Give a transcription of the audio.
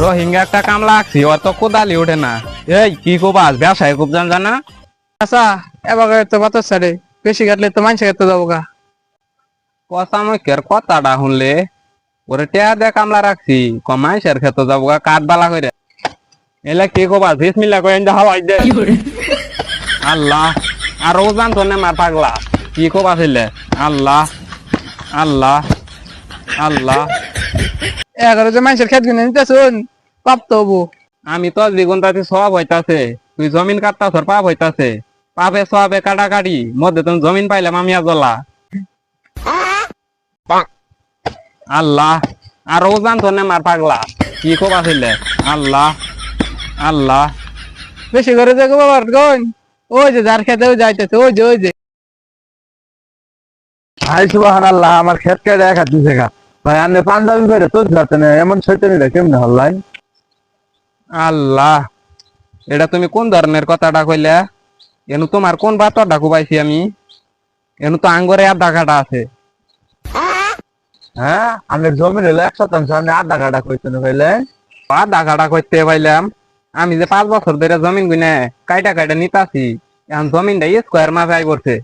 রোহিঙ্গা একটা কাম লাগছি ওর তো কোদালি ওঠে না। এই কি কোবাস ব্যবসায় খুব জান জানা আচ্ছা এবার তো বাতাস ছাড়ে বেশি কাটলে তো মানুষের কাটতে যাব গা। কথা মুখের কথাটা শুনলে ওরে টেয়া দিয়ে কামলা রাখছি কমাইশের ক্ষেত্রে যাব গা কাঠ বালা করে এলে কি কোবাস বিসমিল্লা করে ইন্দা হাওয়াই দে। আল্লাহ আর ও জানতো না মার পাগলা। কি কোবাস এলে আল্লাহ আল্লাহ আল্লাহ। এগারো যে মানুষের খেত কিনে নিতে শুন পাপ হব। আমি তো দ্বিগুণ তাতে সব হইতাছে তুই জমিন কাটতাছ ওর পাপ হইতাছে। পাপে সবে কাটাকাটি মধ্যে তুমি জমিন পাইলাম আমি আজলা আল্লাহ আর ও জানতো না মার পাগলা। কি কবা ছিলে আল্লাহ আল্লাহ। বেশি করে দেখো বাবার গন ওই যে যার খেতে যাইতেছে ওই যে ওই যে। হাই সুবাহান আল্লাহ আমার ক্ষেত কে দেখা দিছে গা। ভাই আপনি পাঞ্জাবি বেড়ে তোর যাতে না এমন শৈতানি কেমনে হল্লাই আল্লাহ এটা তুমি কোন ধরনের কথাটা কইলে? এনু তোমার কোন বাতরটা কুবাইছি আমি? এনু তো আঙ্গরে আধা কাটা আছে। হ্যাঁ আমি জমি হলো এক শতাংশ আপনি আধা কাটা কইতেন কইলে? আধা কাটা করতে পাইলাম। আমি যে পাঁচ বছর ধরে জমিন গুনে কাইটা কাইটা নিতাছি এখন জমিনটা স্কোয়ার মাপে আই করছে